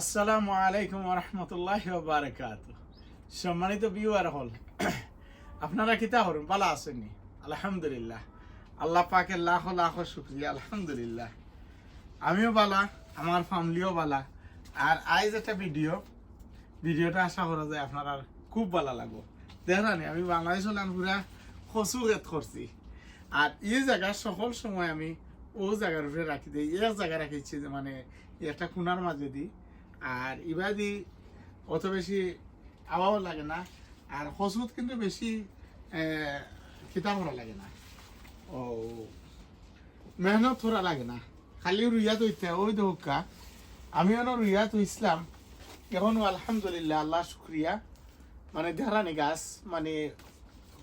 আসসালামু আলাইকুম রহমতুল্লাহ বারকাত সম্মানিত বিওয়ার হল, আপনারা কিতা হরুন? ভালো আসেননি আলহামদুলিল্লাহ। আল্লাহ পাকের লাখ লাখ শুক্রিয়া, আলহামদুলিল্লাহ। আমিও বালা, আমার ফ্যামিলিও বালা। আর আজ একটা ভিডিও ভিডিওটা আশা করা যায় আপনার খুব ভালো লাগবো। দেখলানি আমি বাংলাদেশ হলাম পুরা খসু গেত করছি। আর এই জায়গার সকল সময় আমি ও জায়গার উপরে রাখি দিই, এক জায়গা রাখিছি যে মানে একটা কোনার মাঝে দিই। আর ইবাদি অত বেশি আওয়াও লাগে না, আর হসুদ কিন্তু বেশি কিতাব করা লাগে না। ও, মেহনত করা লাগে না। খালি রুইয়া তো ইত্যা ওই দোকা আমি অন রুইয়া তো ইসলাম এখন আলহামদুলিল্লাহ আল্লাহ শুক্রিয়া। মানে দেহরানি গাছ মানে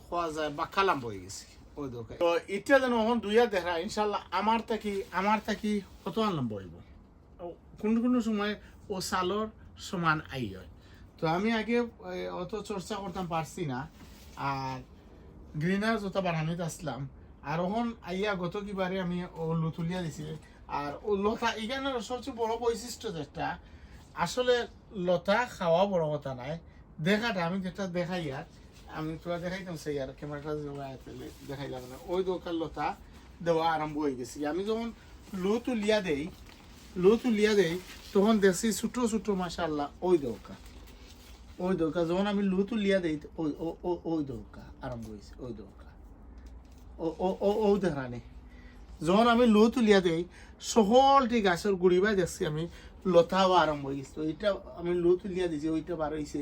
খোয়া যায় বা কালাম বয়ে গেছে। ওই দোকা তো এটা যেন দুইয়া দেখা ইনশাল্লাহ আমার থাকি আমার থাকি কত আনলাম বইব কোনো কোনো সময় ও সালোর সমান আই হয়। তো আমি আগে অত চর্চা করতাম পারছি না। আর গ্রিনার জোতা বানানিতে আসলাম, আর ওখন আইয়া গত কিবারে আমি ও লুতুলিয়া দিছি। আর ও লতা এখানে সবচেয়ে বড় বৈশিষ্ট্য যেটা, আসলে লতা খাওয়া বড় কথা নাই। দেখাটা, আমি যেটা দেখাই আর, আমি তোরা দেখাইতাম সেই আর, ক্যামেরাটা দেখাইলাম না। ওই দোকান লতা দেওয়া আরম্ভ হয়ে গেছে। আমি যখন লো তুলিয়া দেই লো তুলিয়া দেই, তখন দেখছি ছোট ছোট মাশাল্লাহ ওই দৌকা। ওই দৌকা, যখন আমি লু তুলিয়া দেই ওই ওই দৌকা, আরম্ভ হয়েছে ওই দৌকা। ও ও ও দেখানি যখন আমি লু তুলিয়া দেই সকলটি গাছের গুড়ি বাই দেখছি আমি লতাও আরম্ভ হয়ে গেছে। তো এটা আমি লু তুলিয়া দিছি, ওইটা বার হয়েছে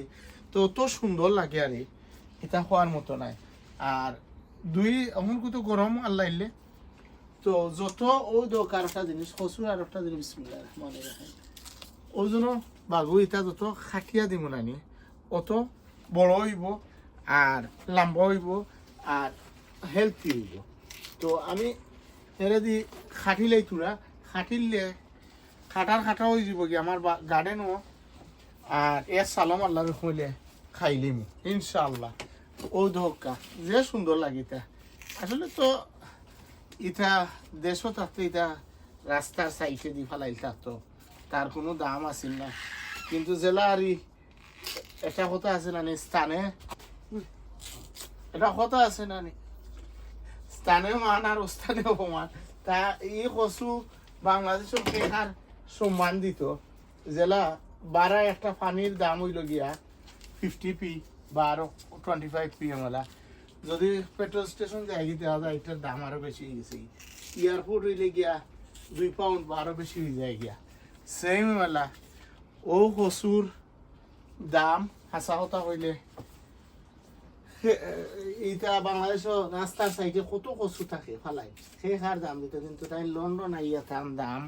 তো, অত সুন্দর লাগে আরে এটা হওয়ার মতো নাই। আর দুই এমন কত গরম আল্লাহ তো যত ওই দরকার একটা জিনিস হসুর আর একটা জিনিস, বিসমিল্লাহ রহমানির রহিম ওই বাগু ইটা যত খাটিয়া দিব নানি, অত বড় হইব, আর লম্বা হইব, আর হেলথি হইব। তো আমি এরে দি খাটিলেই তোরা খাটিলে খাটার খাটা হয়ে যাব কি আমার গার্ডেনও আর এর সালাম আল্লাহ হইলে খাইলিম ইনশাআল্লাহ। ও ধোকা, যে সুন্দর লাগিতা। আসলে তো ইটা দেশও থাকতো ইটা রাস্তার সাইডে দি ফেলাইল থাকতো। তার কোনো দাম আছিল না। কিন্তু জেলা আর এটা কথা আছে না স্থানে? এটা কথা আছে না স্থানে মান আর স্থানীয় অপমান। তা এই কচু বাংলাদেশের বেকার সম্মান দিত জেলা বারা একটা পানির দাম হইল গিয়া ফিফটি পি বা আরও টোয়েন্টি ফাইভ পি এমলা যদি পেট্রোল স্টেশন যাই দেওয়া যায়, এটার দাম আরও বেশি হয়ে গেছে। এয়ারপোর্ট হইলে গিয়া দুই পাউন্ড বা আরও বেশি হয়ে যায় গিয়া। সেম মেলা ও কচুর দাম হাসা কথা হইলে এইটা বাংলাদেশও রাস্তার সাইডে কত কচু থাকে ফালাই সেই হার দাম দিত কিন্তু তাই লন্ডন আইয়া তার দাম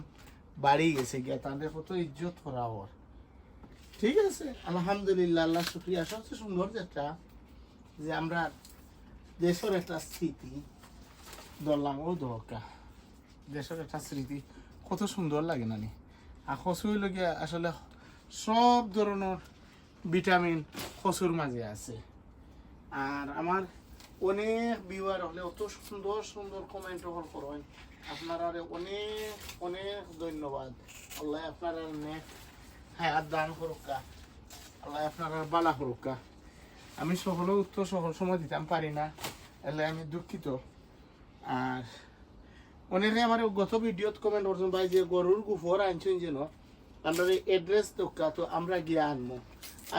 বাড়ি গেছে গিয়া, তাদের কত ইজ্জত করা ওর। ঠিক আছে, আলহামদুলিল্লাহ, আল্লাহ শুক্রিয়া। সবচেয়ে সুন্দর যেটা, যে আমরা দেশের একটা স্মৃতি ধরলাম ও দরকার দেশের একটা স্মৃতি, কত সুন্দর লাগে নানি। আর কচু হইল গিয়া আসলে সব ধরনের ভিটামিন কচুর মাঝে আছে। আর আমার অনেক ভিউয়ার হলে অত সুন্দর সুন্দর কমেন্ট হল করেন। আপনারা অনেক অনেক ধন্যবাদ। আল্লাহ আপনারা নেক হায়াত দান করুকা আল্লাহ আপনারা বালা করুকা আমি সকলেও উত্তর সকল সময় দিতাম, পারি না। এলে আমি দুঃখিত। আর অনেকে আমার গত ভিডিওত কমেন্ট করছেন, ভাই, যে গরুর গুফর আনছেন যেন আমরা এড্রেস দোকা, তো আমরা গিয়ে আনব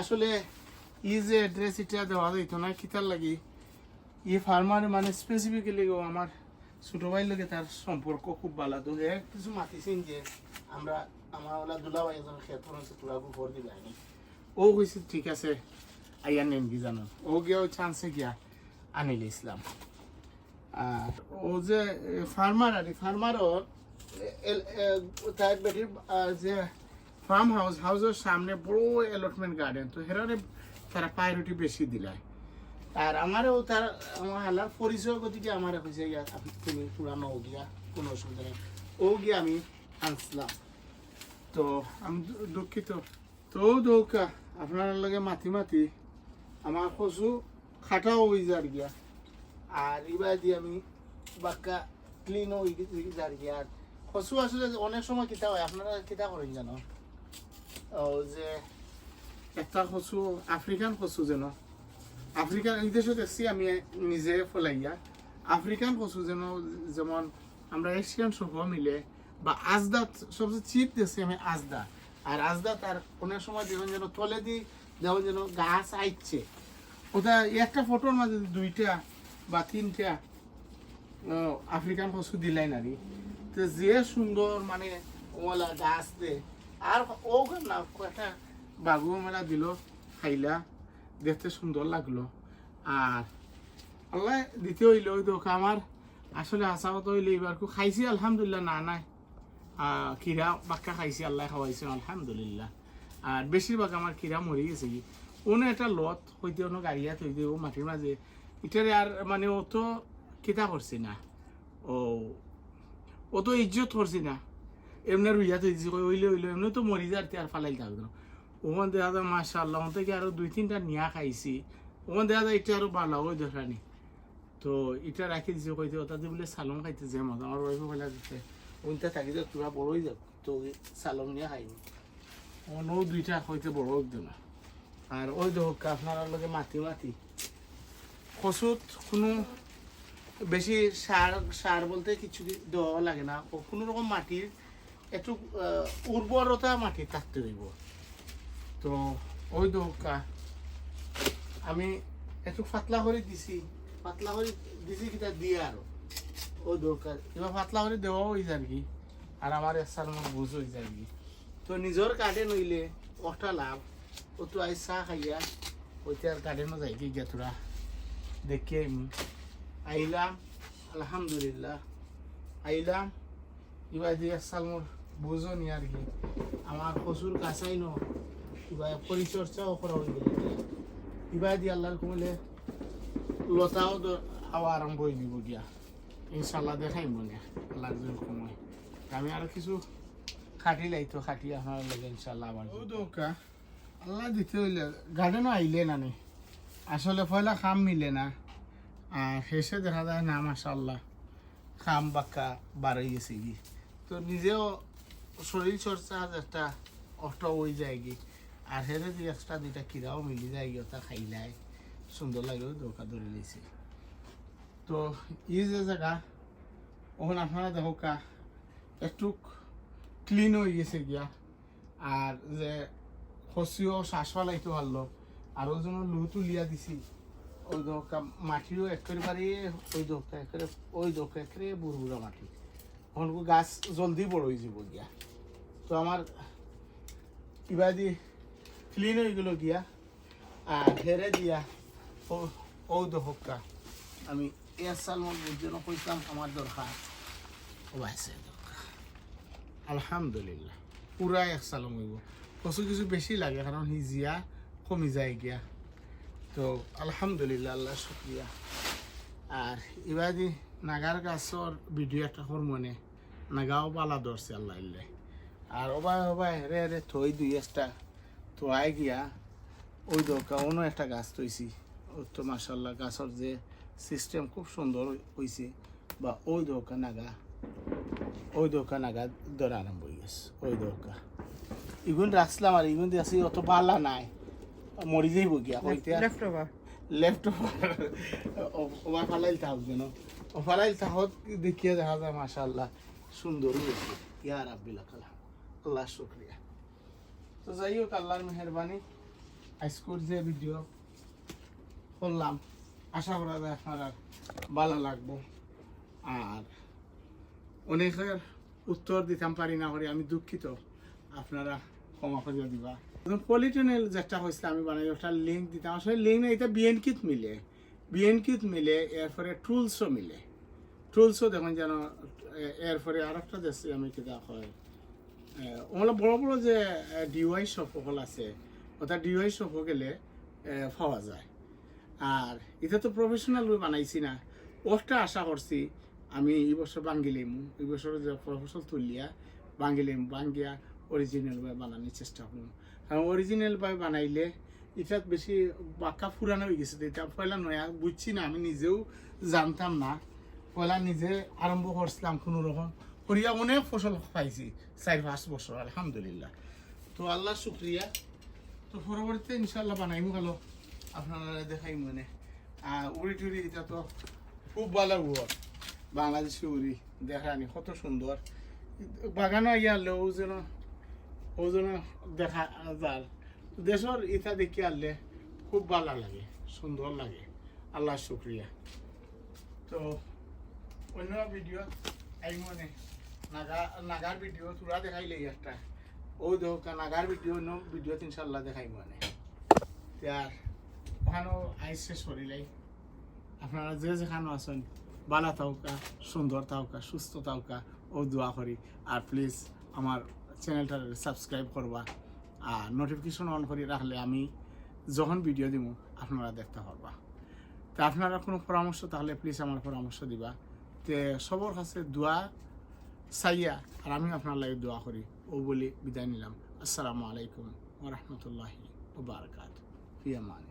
আসলে ই যে এড্রেস এটা দেওয়া যাইতো না কিতার লাগি? ই ফার্মার মানে স্পেসিফিক্যালি আমার ছোট ভাইয়ের লগে তার সম্পর্ক খুব ভালো। তো হে কিছু মাতিছেন যে, আমরা, আমার ওলা দুলাভাই এজন খেত হচ্ছে তোরা গুফর ও কইছে, ঠিক আছে নেন কি জানো ও গিয়া ওই চান্সে গিয়া আনিল ইসলাম আর ও যে ফার্মার আর ফার্মারও তার বেটির যে ফার্ম হাউস হাউসের সামনে বড় অ্যালটমেন্ট গার্ডেন তো হেরারে তারা প্রায়োরিটি বেশি দিলায় আর আমারও তার আমার হালার পরিচয় গতিকে আমার হয়েছে গিয়া তুমি পুরানো ও গিয়া কোনো অসুবিধা নেই ও গিয়া আমি আনছিলাম তো আমি দুঃখিত তো দৌকা আপনার লগে মাতি মাতি আমার কচু খাটাও হয়ে যার গিয়া। আর এবার দিয়ে আমি বাক্কা ক্লিন হয়ে যার গিয়া। আর কচু আসলে অনেক সময় কিতা হয়, আপনারা কিতা করেন জানো? ও যে একটা কচু আফ্রিকান কচু যেন। আফ্রিকান এই দেশে দেখছি আমি নিজে ফলাইয়া। আফ্রিকান কচু যেন, যেমন আমরা এশিয়ান সহ মিলে, বা আজদা সবচেয়ে চিপ দেখছি আমি আজদা। আর আজদা তার অনেক সময় দেখুন যেন তলে দি যেমন যেন গাছ আইচ্ছে ওটা একটা ফটোর মাঝে দুইটা বা তিনটা আফ্রিকান কচু দিলাই নারী তো যে সুন্দর মানে ওলা গাছ দে। আর ও না একটা বাগু মেলা দিল, খাইলা, দেখতে সুন্দর লাগল। আর আল্লাহ দিতে হইল ওই তো আমার। আসলে আশা কত হইলে এবার খাইছি, আলহামদুলিল্লাহ, না নাই। খিরা বাক্কা খাইছি, আল্লাহ খাওয়াইছে, আলহামদুলিল্লাহ। আর বেশিরভাগ আমার খিরা মরে গেছে কি। অন্য একটা লত হইতে অন্য গাড়িয়া থই ও মাটির মাঝে এটারে আর মানে ও তো কিতা করছি না। ও ও তো ইজ্জত করছি না। এমনি রুইয়া থই দিছি ওইলে ওইলে এমনি তো মরি যার আর ফালাই থাকতো ওখান দেখা যায় মাসা আল্লাহ ওখান থেকে আরও দুই তিনটা নিয়া খাইছি। ওখান দেখা যায় এটা আরও ভালো ওই দেখানি তো এটা রাখি দিছে কইতে ওটা দিয়ে বলে সালম খাইতে যে মজা আমার ওয়াইফে বলে দিতে ওইটা থাকি যে তোরা বড়ই যাক তো সালম নিয়ে খাইনি অন্য দুইটা হইতে বড় হইতো না আর ওই দেখো আপনার লগে মাটি মাটি কচুত কোনো বেশি সার সার বলতে কিছু দেওয়া লাগে না। কোনো রকম মাটির একটু উর্বরতা মাটি থাকতে হইব তো ওই দোকা আমি একটু পাতলা করে দিছি। পাতলা করে দিছি কিটা দিয়ে আরও ওই দরকার এবার পাতলা করে দেওয়া হয়ে যার কি আর আমার এসার বুঝ হয়ে যার কি তো নিজের কাটে নইলে ওটা লাভ ও তো আই চাহ খাইয়া ওইতে আর গার্ডেনও যাই কি গিয়া তোরা দেখে আমি আইলাম আলহামদুলিল্লাহ। আইলাম এবার দিয়ে সালমোর বুঝো নি আর কি। আমার প্রচুর কাছাই ন এবার পরিচর্যাও করা হয়ে গেল এবার দিয়ে আল্লাহর কমলে লতাও খাওয়া আরম্ভ হয়ে দিব গিয়া ইনশাল্লাহ দেখাই মনে আল্লাহর জন্য সময় আমি আর কিছু খাটি লাইতো খাটি আপনার লাগে ইনশাল্লাহ আবার ও দোকা আল্লাহ দিতে হইলে গার্ডেনও আইলে না নি। আসলে পয়লা খাম মিলে না। আর শেষে দেখা যায় না মাশাল্লাহ খাম বাক্কা বাড়াই গেছে কি। তো নিজেও শরীর চর্চা একটা অষ্ট হয়ে যায় কি। আর হেরে দিয়ে একটা দুইটা কিরাও মিলি যায় গিয়ে ওটা খাইলাই সুন্দর লাগে ওই দোকা ধরে লিছে। তো এই যে জায়গা ওখানে আপনারা দেখো কা একটু ক্লিন হয়ে গেছে গিয়া। আর যে খসিও শ্বাস ফেলাইতে পারল। আর ওই জন্য লু তুলিয়া দিছি। ওই দোকা মাটিও একেবারে, ওই দোকা একেবারে, ওই দোকা একেবারে বুড়বুড়া মাটি। ওখানকু গাছ জলদি বড় হয়ে যাব গিয়া। তো আমার ইবাদি ক্লিন হয়ে গেল গিয়া। আর হেরে দিয়া ও ও দোকা আমি এর সালমন বুঝতে কইতাম, আমার দরকার। ও আছে আলহামদুলিল্লাহ। পুরা এক সালম হইব কচু কিছু বেশি লাগে কারণ হিজিয়া কমি যায় গিয়া। তো আলহামদুলিল্লাহ, আল্লাহ শুক্রিয়া আর এবাদি নাগার গাছর ভিডিও একটা হর মনে, নাগাও বালা ধরছে আল্লাহ ইল্লে আর ওবাই ওবাই হেরে হেরে থই দুই একটা তো গিয়া ওই দরকার অন্য একটা গাছ তৈছি তো মাসাল্লাহ গাছর যে সিস্টেম খুব সুন্দর হয়েছে বা ওই দরকার নাগা ওই দোকান নাগা ধরে আরম্ভ হয়ে গেছে ওই দোকান। ইগুন রাখছিলাম আর ইগুন দিয়ে অত পাল্লা নাই। মরি যাইব গিয়া হইতে. লেফট ওভার ফালাইল থাক যেন। ও ফালাইল থাকত দেখিয়ে দেখা যায় সুন্দর হয়েছে ইয়া রাব্বিল আল্লাহ শুক্রিয়া। তো যাই হোক আল্লাহর মেহরবানি। আজকের যে ভিডিও করলাম আশা করা যায় আপনারা ভালো লাগবো। আর অনেকের উত্তর দিতাম পারি না করে আমি দুঃখিত। আপনারা ক্ষমা করে দিবা। পলিটিনাল যেটা হয়েছিল আমি বানাই, ওটা লিঙ্ক দিতাম আসলে লিঙ্ক না এটা বিএনকিত মিলে। বিএনকিত মিলে, এরপরে টুলসও মিলে। টুলসও দেখুন যেন এরপরে আর একটা দেশ আমি কিতা হয়। ওগুলো বড় বড় যে ডিওয়াই সকল আছে অর্থাৎ ডিওয়াই শপ গেলে পাওয়া যায়। আর এটা তো প্রফেশনাল বানাইছি না। ওটা আশা করছি আমি এই বছর বাঙ্গিলিম, এই বছর যে প্রফেশনাল তুলিয়া বাঙ্গিলিম বাঙ্গিয়া অরিজিনাল ভাবে বানানোর চেষ্টা করুন কারণ অরিজিনাল ভাবে বানাইলে এটাত বেশি বাঁকা ফুরানো হয়ে গেছে। এটা পয়লা নয়া, বুঝছি না, আমি নিজেও জানতাম না। পয়লা নিজে আরম্ভ করছিলাম কোনো রকম। করিয়া অনেক ফসল পাইছি, চার পাঁচ বছর, আলহামদুলিল্লাহ। তো আল্লাহ শুক্রিয়া। তো পরবর্তীতে ইনশাল্লাহ বানাইমু ভালো আপনারা দেখাই মনে আর উড়ি টুড়ি এটা তো খুব ভালো উড় বাংলাদেশি উড়ি দেখানি কত সুন্দর। বাগানো ইয়ারলে ও যেন ও যেন দেখা যার। দেশের ইটা দেখি আনলে খুব ভালো লাগে, সুন্দর লাগে। আল্লাহ শুক্রিয়া। তো, অন্য ভিডিও আই মনে, নাগা, নাগার ভিডিও তোরা দেখাইলে একটা ও দেখ, নাগার ভিডিও অন্য ভিডিও ইনশাল্লাহ দেখাই মানে। আর, ওখানেও আইসে শরীলাই আপনারা যে যেখানে আছেন বালা তাওকা, সুন্দর তাওকা, সুস্থ তাওকা, ও দোয়া করি। আর প্লিজ আমার চ্যানেলটা সাবস্ক্রাইব করবা। আর নোটিফিকেশন অন করে রাখলে আমি যখন ভিডিও দিব আপনারা দেখতে পারবা। তা আপনারা কোনো পরামর্শ, তাহলে প্লিজ আমার পরামর্শ দিবা। তে সবার কাছে দোয়া চাইয়া আর আমি আপনার লাগে দোয়া করি। ও বলে বিদায় নিলাম। আসসালামু আলাইকুম ওরহমতুল্লাহি ওবরাকাত ফিয়ামান